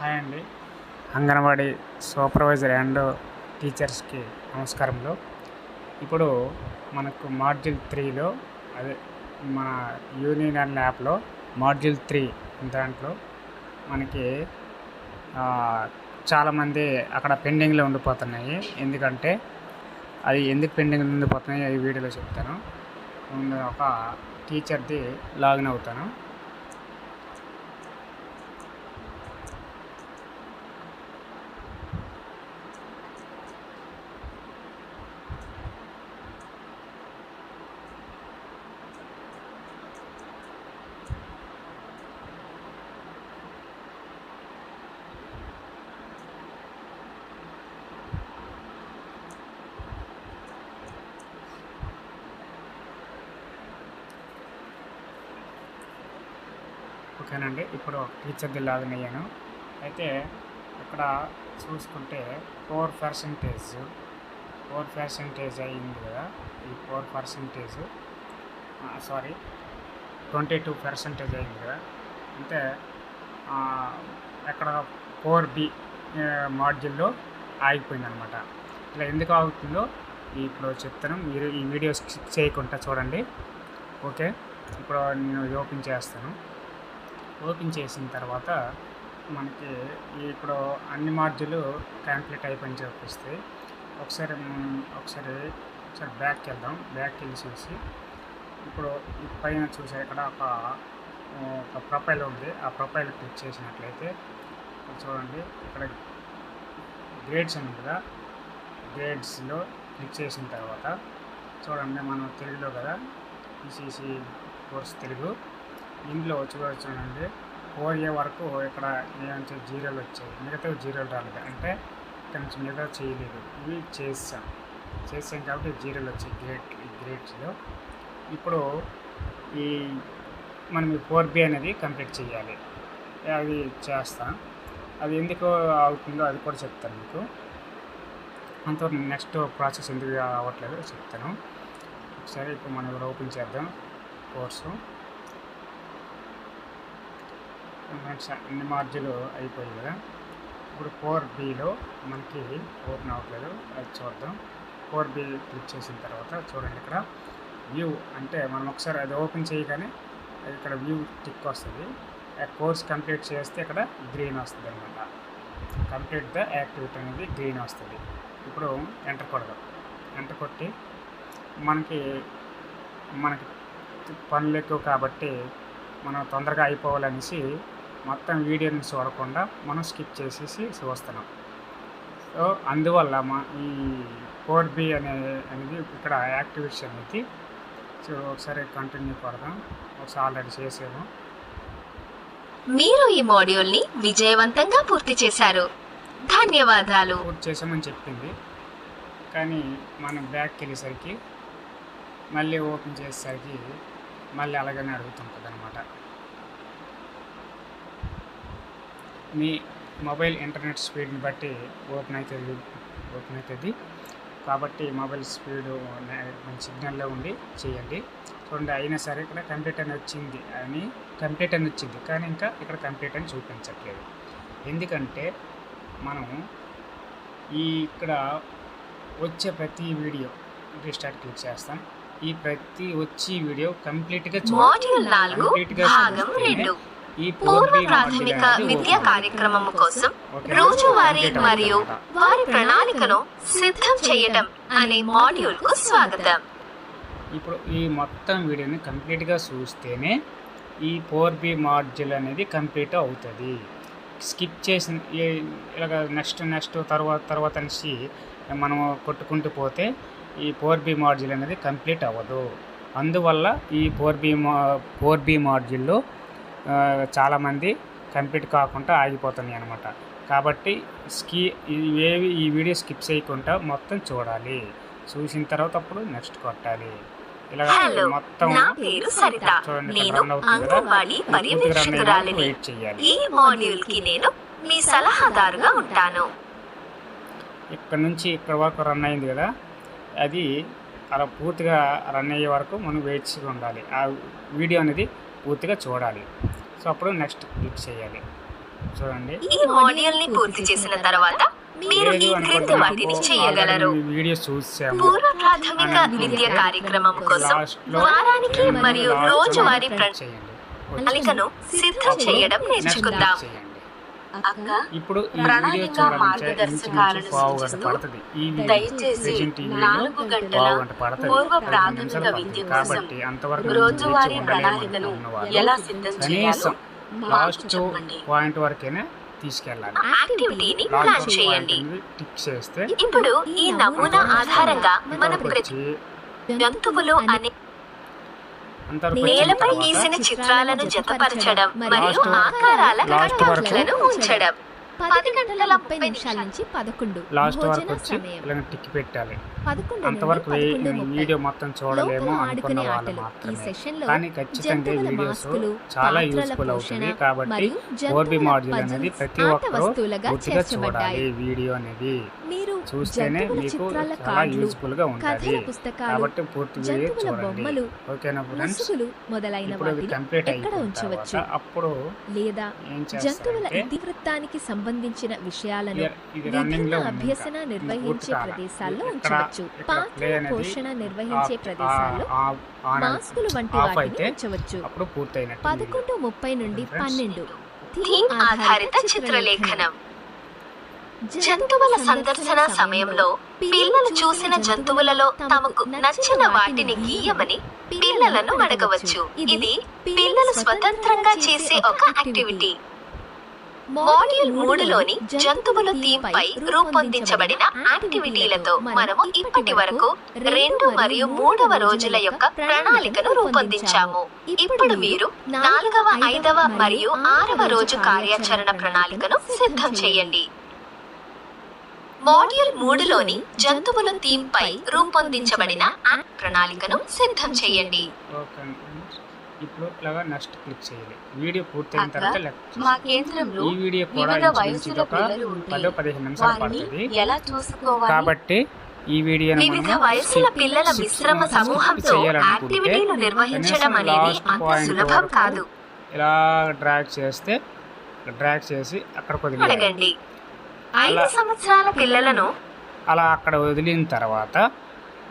Hi అండి. Anganwadi supervisor and టీచర్స్కి నమస్కారములు. ఇప్పుడు మనకు మాడ్యూల్ త్రీలో అదే మన యూనియన్ అండ్ యాప్లో మాడ్యూల్ త్రీ దాంట్లో మనకి చాలామంది అక్కడ పెండింగ్లో ఉండిపోతున్నాయి. ఎందుకంటే అది ఎందుకు పెండింగ్ ఉండిపోతున్నాయి ఈ వీడియోలో చెప్తాను. ఒక టీచర్ది లాగిన్ అవుతాను. ఓకేనండి. ఇప్పుడు టీచర్ది లాగిన్ అయ్యాను. అయితే ఇక్కడ చూసుకుంటే ఫోర్ పర్సంటేజ్ ఫోర్ పర్సంటేజ్ అయింది కదా. ఈ four percentage sorry twenty two percentage అయింది కదా. అంటే అక్కడ ఫోర్ బి మాడ్యూల్లో ఆగిపోయింది అనమాట ఇలా ఎందుకు ఆగుతుందో ఇప్పుడు చెప్తాను. మీరు ఈ వీడియో స్కిప్ చేయకుండా చూడండి. ఓకే? ఇప్పుడు నేను ఓపెన్ చేస్తాను. ఓపెన్ చేసిన తర్వాత మనకి ఇప్పుడు అన్ని మాడ్యూలు కంప్లీట్ అయిపోయిన చూపిస్తాయి ఒకసారి ఒకసారి ఒకసారి బ్యాక్కి వెళ్దాం. బ్యాక్కి వెళ్ళేసి ఇప్పుడు పైన చూసే ఇక్కడ ఒక ఒక ప్రొఫైల్ ఉంది. ఆ ప్రొఫైల్ క్లిక్ చేసినట్లయితే చూడండి ఇక్కడ గ్రేడ్స్ ఉంది కదా. గ్రేడ్స్లో క్లిక్ చేసిన తర్వాత చూడండి మనం తెలుగులో కదా ఈసీసీ కోర్స్ తెలుగు. ఇందులో చూడ చూడండి. ఫోర్ ఇయర్ వరకు ఇక్కడ ఏమంటే జీరోలు వచ్చాయి. మిగతా జీరోలు రాలేదు. అంటే ఇక్కడ నుంచి మిగతా చేయలేదు. ఇవి చేస్తాం చేస్తాం కాబట్టి జీరోలు వచ్చాయి. గ్రేట్ ఈ గ్రేడ్స్లో ఇప్పుడు ఈ మనం ఈ ఫోర్ బి అనేది కంప్లీట్ చేయాలి. అది చేస్తాం. అది ఎందుకు అవుతుందో అది కూడా చెప్తాను మీకు. అంతవరకు నెక్స్ట్ ప్రాసెస్ ఎందుకు అవ్వట్లేదు చెప్తాను. ఒకసారి ఇప్పుడు మనం ఓపెన్ చేద్దాం కోర్సు. ఫ్రెండ్స్ అన్ని మార్జులు అయిపోయాయి కదా? ఇప్పుడు ఫోర్ బిలో మనకి ఓపెన్ అవ్వట్లేదు అది చూద్దాం. ఫోర్ బి క్లిక్ చేసిన తర్వాత చూడండి ఇక్కడ. వ్యూ అంటే మనం ఒకసారి అది ఓపెన్ చేయగానే అది ఇక్కడ వ్యూ టిక్ వస్తుంది. ఆ కోర్స్ కంప్లీట్ చేస్తే ఇక్కడ గ్రీన్ వస్తుంది అనమాట కంప్లీట్ ద యాక్టివిటీ అనేది గ్రీన్ వస్తుంది. ఇప్పుడు ఎంటర్ కొడదాం. ఎంటర్ కొట్టి మనకి మనకి పనులు ఎక్కువ కాబట్టి మనం తొందరగా అయిపోవాలనేసి మొత్తం వీడియోని చూడకుండా మనం స్కిప్ చేసేసి చూస్తున్నాం. సో అందువల్ల మా ఈ ఫోర్ బి అనే అనేది ఇక్కడ యాక్టివిటీ అనేది సో ఒకసారి కంటిన్యూ కొడదాం. ఒకసారి ఆల్రెడీ చేసాము. మీరు ఈ మాడ్యూల్ని విజయవంతంగా పూర్తి చేశారు. ధన్యవాదాలు. పూర్తి చేసామని చెప్పింది. కానీ మనం బ్యాక్కి వెళ్ళేసరికి మళ్ళీ ఓపెన్ చేసేసరికి మళ్ళీ అలాగనే అడుగుతుంటుంది అనమాట మీ మొబైల్ ఇంటర్నెట్ స్పీడ్ని బట్టి ఓపెన్ అవుతుంది ఓపెన్ అవుతుంది కాబట్టి మొబైల్ స్పీడ్ సిగ్నల్లో ఉండి చేయండి. చూడండి అయినా సరే ఇక్కడ కంప్లీట్ అని వచ్చింది అని కంప్లీట్ అని వచ్చింది. కానీ ఇంకా ఇక్కడ కంప్లీట్ అని చూపించట్లేదు. ఎందుకంటే మనం ఈ ఇక్కడ వచ్చే ప్రతి వీడియో రీస్టార్ట్ క్లిక్ చేస్తాం. ఈ ప్రతి వచ్చి వీడియో కంప్లీట్గా నాలుగు కంప్లీట్గా పూర్వ ప్రాథమిక విద్యా కార్యక్రమము కోసం రోజువారీ మరియు వారి ప్రణాళికను సిద్ధం చేయటం అనే మాడ్యూల్కు స్వాగతం. ఇప్పుడు ఈ మొత్తం వీడియోని కంప్లీట్గా చూస్తేనే ఈ ఫోర్ బి మాడ్యూల్ అనేది కంప్లీట్ అవుతుంది. స్కిప్ చేసిన ఇలాగ నెక్స్ట్ నెక్స్ట్ తర్వాత తర్వాత అనేసి మనం కొట్టుకుంటూ పోతే ఈ ఫోర్ బి మాడ్యూల్ అనేది కంప్లీట్ అవ్వదు. అందువల్ల ఈ ఫోర్ బి మా ఫోర్ బి మాడ్యూల్లో చాలామంది కంప్లీట్ కాకుండా ఆగిపోతున్నాయి అనమాట కాబట్టి స్కీ ఇవేవి ఈ వీడియో స్కిప్ చేయకుండా మొత్తం చూడాలి. చూసిన తర్వాత అప్పుడు నెక్స్ట్ కొట్టాలి. ఇలా మొత్తం చూడండి రన్ అవుతుంది కదా. వెయిట్ చేయాలి. ఈ మాడ్యూల్కి నేను మీ సలహాదారుగా ఉంటాను. ఇక్కడ నుంచి ఇక్కడ వరకు రన్ అయింది కదా. అది అలా పూర్తిగా రన్ అయ్యే వరకు మనం వెయిట్ చేసి ఉండాలి. ఆ వీడియో అనేది పూర్తిగా చూడాలి. సో అప్పుడు నెక్స్ట్ క్లిక్ చేయాలి. చూడండి. ఈ మాడ్యూల్ని పూర్తి చేసిన తర్వాత మీరు ఈ క్రింది వాటిని చేయగలరు. వీడియో చూసాము. పూర్వ ప్రాథమిక విద్య కార్యక్రమం కోసం వారానికి మరియు రోజువారీ ప్రణాళికను సిద్ధం చేయడం నేర్చుకుందాం. ఇప్పుడు ఈ వీడియో ప్రణాళిక చూడాలంటే మార్గదర్శకాలను ఇంచుమించు పావు గంట సూచిస్తూ పడుతుంది. ఈ ప్రెజెంట్ నాలుగు గంట పడుతుంది. నిమిషాలు కాబట్టి అంతవరకు రోజువారీ ప్రణాళికను ఎలా సిద్ధం చేయాలో కనీసం లాస్ట్ పాయింట్ వరకైనా తీసుకెళ్ళాలి. యాక్టివిటీని ప్లాన్ చేయండి. టిక్ చేస్తే ఇప్పుడు ఈ నమూనా ఆధారంగా మనం జంతువులు అనే నేలపై గీసిన చిత్రాలను జతపరచడం మరియు ఆకారాల కట్టలను ఉంచడం. పది గంటల ముప్పై నిమిషాల నుంచి పదకొండు లాస్ట్ వరకు వచ్చి సమయం. ఇలా టిక్ పెట్టాలి. పదకొండు అంతవరకు. వీడియో మొత్తం చూడలేము అనుకున్న వాళ్ళు మాత్రమే. సెషన్లో కానీ ఖచ్చితంగా జంతువుల వీడియోస్ చాలా యూస్ఫుల్ అవుతుంది కాబట్టి ఓర్బి మాడ్యూల్ అనేది ప్రతి ఒక్కరూ పూర్తిగా చూడాలి. వీడియో అనేది మీరు చూస్తేనే మీకు చాలా యూస్ఫుల్గా ఉంటుంది. కథల పుస్తకాలు కాబట్టి పూర్తి వీడియో చూడండి. బొమ్మలు ఓకేనా ఫ్రెండ్స్ ఇప్పుడు కంప్లీట్ అప్పుడు లేదా జంతువుల ఇతివృత్తానికి సంబంధించిన విషయాలను విభిన్న అభ్యసన. నిర్వహించే. ప్రదేశాల్లో ఉంచవచ్చు పాత్రల అనేది పోషణ నిర్వహించే ప్రదేశాల్లో మాస్కులు వంటి వాటిని ఉంచవచ్చు. పదకొండు ముప్పై నుండి. పన్నెండు థీమ్ ఆధారిత చిత్రలేఖనం జంతువుల సందర్శన సమయంలో పిల్లలు చూసిన జంతువులలో తమకు నచ్చిన వాటిని గీయమని పిల్లలను అడగవచ్చు ఇది పిల్లలు స్వతంత్రంగా చేసే ఒక యాక్టివిటీ మాడ్యూల్ మూడులోని జంతువుల థీమ్ పై రూపొందించబడిన యాక్టివిటీలతో మనము ఇప్పటి వరకు రెండు మరియు మూడవ రోజుల యొక్క ప్రణాళికను రూపొందించాము. ఇప్పుడు మీరు నాలుగవ ఐదవ మరియు ఆరవ రోజు కార్యాచరణ ప్రణాళికను సిద్ధం చేయండి. మాడ్యూల్ మూడులోని జంతువుల థీమ్ పై రూపొందించబడిన ప్రణాళికను సిద్ధం చేయండి. ఇప్పుడు ఇలాగా నెక్స్ట్ క్లిక్ చేయాలి. వీడియో పూర్తయిన తర్వాత లెఫ్ట్ మా కేంద్రంలో ఈ వీడియో కూడా ఇంచుమించు ఒక పదో పదిహేను నిమిషాలు పడుతుంది. ఎలా చూసుకోవాలి? కాబట్టి ఈ వీడియోని చేయాలనుకుంటే ఇలా డ్రాగ్ చేస్తే డ్రాగ్ చేసి అక్కడ పిల్లలను అలా అక్కడ వదిలిన తర్వాత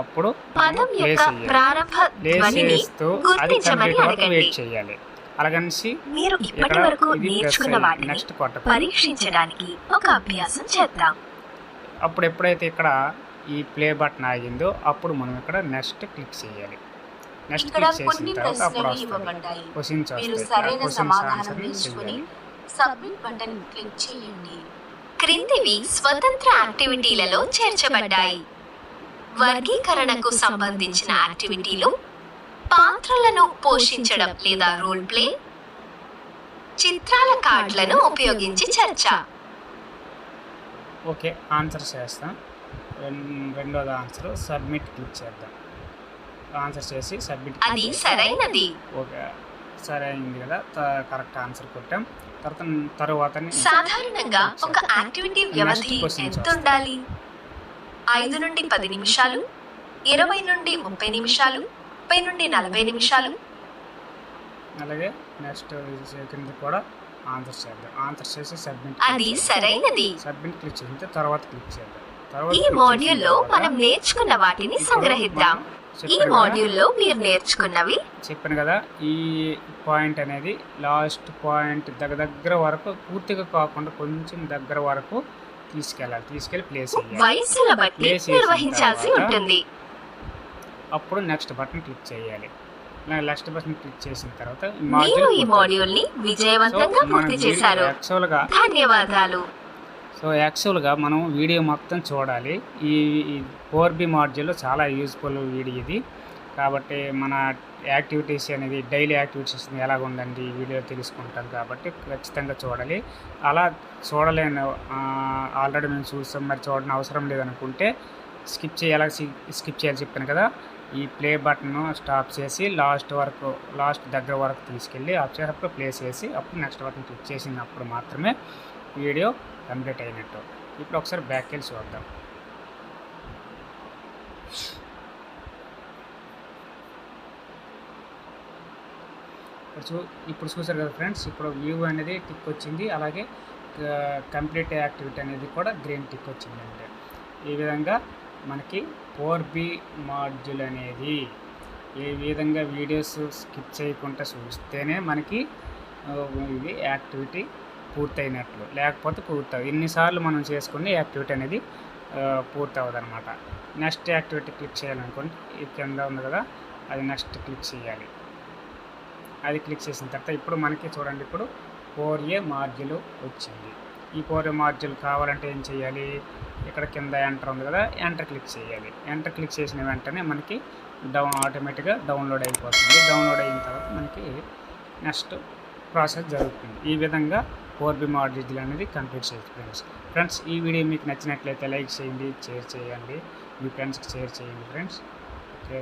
అప్పుడు పదం ప్లే యొక్క చేయాలి. ప్రారంభ ప్లే ధ్వనిని చేస్తూ అది కంప్లీట్ వరకు వెయిట్ చేయాలి. అలాగనేసి మీరు ఇప్పటి వరకు నేర్చుకున్న వాటిని పరీక్షించడానికి ఒక అభ్యాసం చేద్దాం. అప్పుడు ఎప్పుడైతే ఇక్కడ ఈ ప్లే బటన్ ఆగిందో అప్పుడు మనం ఇక్కడ నెక్స్ట్ క్లిక్ చేయాలి. నెక్స్ట్ క్లిక్ చేసిన తర్వాత అప్పుడు ఇవ్వబడ్డాయి. క్వశ్చన్స్ మీరు వస్తాయి. సరైన క్వశ్చన్స్ సమాధానం ఆన్సర్ చేయాలి. సబ్మిట్ బటన్ క్లిక్ చేయండి. క్రిందివి స్వతంత్ర యాక్టివిటీలలో చేర్చబడ్డాయి. వర్గీకరణకు సంబంధించిన యాక్టివిటీలు పాత్రలను పోషించడం లేదా రోల్ ప్లే చిత్రాల కార్డులను ఉపయోగించి చర్చ. ఓకే ఆన్సర్ చేస్తాం. రెండోది ఆన్సర్ సబ్మిట్ క్లిక్ చేద్దాం. ఆన్సర్ చేసి సబ్మిట్ అది సరైనది. ఓకే సరే అయింది కదా కరెక్ట్ ఆన్సర్ కొట్టాం. తర్వాత తర్వాత సాధారణంగా ఒక యాక్టివిటీ వ్యవధి ఎంత ఉండాలి? ఐదు నుండి పది నిమిషాలు ఇరవై నుండి ముప్పై నిమిషాలు ముప్పై నుండి నలభై నిమిషాలు. అలాగే నెక్స్ట్ కింద కూడా ఆన్సర్ చేద్దాం. ఆన్సర్ చేసి సబ్మిట్ అది సరైనది. సబ్మిట్ క్లిక్ చేసిన తర్వాత క్లిక్ చేద్దాం. తర్వాత ఈ మాడ్యూల్లో తర్వాత మనం నేర్చుకున్న వాటిని సంగ్రహిద్దాం. ఈ కదా, మాడ్యూల్లో మీరు నేర్చుకున్నవి. చెప్పాను కదా ఈ పాయింట్ అనేది లాస్ట్ పాయింట్ దగ్గర దగ్గర వరకు పూర్తిగా కాకుండా కొంచెం దగ్గర వరకు తీసుకెళ్ళాలి తీసుకెళ్ళి ప్లేస్ వయసుల బట్టి నిర్వహించాల్సి ఉంటుంది. అప్పుడు నెక్స్ట్ బటన్ క్లిక్ చేయాలి. నెక్స్ట్ బటన్ క్లిక్ చేసిన తర్వాత మీరు ఈ. మాడ్యూల్ని విజయవంతంగా సో పూర్తి మనం చేశారు. యాక్చువల్గా ధన్యవాదాలు. సో యాక్చువల్గా మనం వీడియో మొత్తం చూడాలి. ఈ ఫోర్ బి మాడ్యూల్లో చాలా యూస్ఫుల్ వీడియో ఇది. కాబట్టి మన యాక్టివిటీస్ అనేది డైలీ యాక్టివిటీస్ ఎలాగ ఉందండి? ఈ వీడియో తెలుసుకుంటాం కాబట్టి ఖచ్చితంగా చూడాలి. అలా చూడలేను. ఆల్రెడీ మేము చూస్తాం మరి చూడని అవసరం లేదనుకుంటే స్కిప్ చేయాలి? స్కిప్ చేయాలి చెప్పాను కదా. ఈ ప్లే బటన్ స్టాప్ చేసి లాస్ట్ వరకు లాస్ట్ దగ్గర వరకు తీసుకెళ్ళి ఆఫ్ చేసేటప్పుడు ప్లే చేసి అప్పుడు నెక్స్ట్ బటన్ క్లిక్ చేసినప్పుడు మాత్రమే వీడియో కంప్లీట్ అయినట్టు. ఇప్పుడు ఒకసారి బ్యాక్ వెళ్ళి చూద్దాం. ఇక్కడ చూ ఇప్పుడు చూసారు కదా ఫ్రెండ్స్ ఇప్పుడు వ్యూ అనేది టిక్ వచ్చింది. అలాగే కంప్లీట్ యాక్టివిటీ అనేది కూడా గ్రీన్ టిక్ వచ్చింది అంటే ఈ విధంగా మనకి ఫోర్ బి మాడ్యూల్ అనేది ఏ విధంగా వీడియోస్ స్కిప్ చేయకుండా చూస్తేనే మనకి ఇది యాక్టివిటీ పూర్తయినట్లు. లేకపోతే పూర్తవు ఇన్నిసార్లు మనం చేసుకుని యాక్టివిటీ అనేది ఆ, అనమాట నెక్స్ట్ యాక్టివిటీ క్లిక్ చేయాలనుకోండి ఈ కింద ఉంది కదా అది నెక్స్ట్ క్లిక్ చేయాలి. అది క్లిక్ చేసిన తర్వాత ఇప్పుడు మనకి చూడండి ఇప్పుడు ఫోర్ ఏ మార్జిల్ వచ్చింది. ఈ ఫోర్ ఏ మార్జిల్ కావాలంటే ఏం చేయాలి? ఇక్కడ కింద ఎంటర్ ఉంది కదా ఎంటర్ క్లిక్ చేయాలి. ఎంటర్ క్లిక్ చేసిన వెంటనే మనకి డౌన్ ఆటోమేటిక్గా డౌన్లోడ్ అయిపోతుంది. డౌన్లోడ్ అయిన తర్వాత మనకి నెక్స్ట్ ప్రాసెస్ జరుగుతుంది. ఈ విధంగా ఫోర్ బి మార్జిల్ అనేది కంప్లీట్ చేయండి ఫ్రెండ్స్. ఫ్రెండ్స్ ఈ వీడియో మీకు నచ్చినట్లయితే లైక్ చేయండి షేర్ చేయండి. మీ ఫ్రెండ్స్కి షేర్ చేయండి ఫ్రెండ్స్. ఓకే.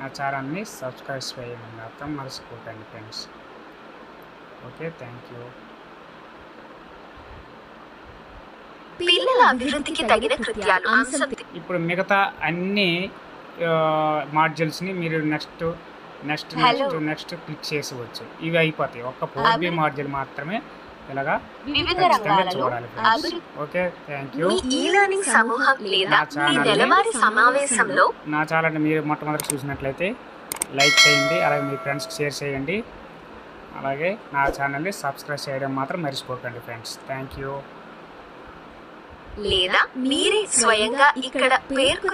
నా ఛానల్ని సబ్స్క్రైబ్ చేయండి మాత్రం మర్చిపోకండి ఫ్రెండ్స్. Okay thank you. పిల్లల అభివృద్ధికి తగిన కృత్యాలు అంశం ఇప్పుడు మిగతా అన్ని మాడ్యూల్స్ని మీరు next next. Next next click చేసేవచ్చు ఇవి అయిపోతాయి. ఒక్క ఫోర్ బి మాడ్యూల్ మాత్రమే ఇలాగా చూడాలి ఓకే థ్యాంక్ యూ నెలవారీ సమావేశంలో నా ఛానల్ని మీరు మొట్టమొదటి చూసినట్లయితే లైక్ చేయండి అలాగే మీ ఫ్రెండ్స్కి షేర్ చేయండి. అలాగే నా ఛానల్ని సబ్స్క్రైబ్ చేయడం మాత్రం మర్చిపోకండి ఫ్రెండ్స్ థ్యాంక్ యూ లేదా మీరే స్వయంగా ఇక్కడ పేర్కొన్న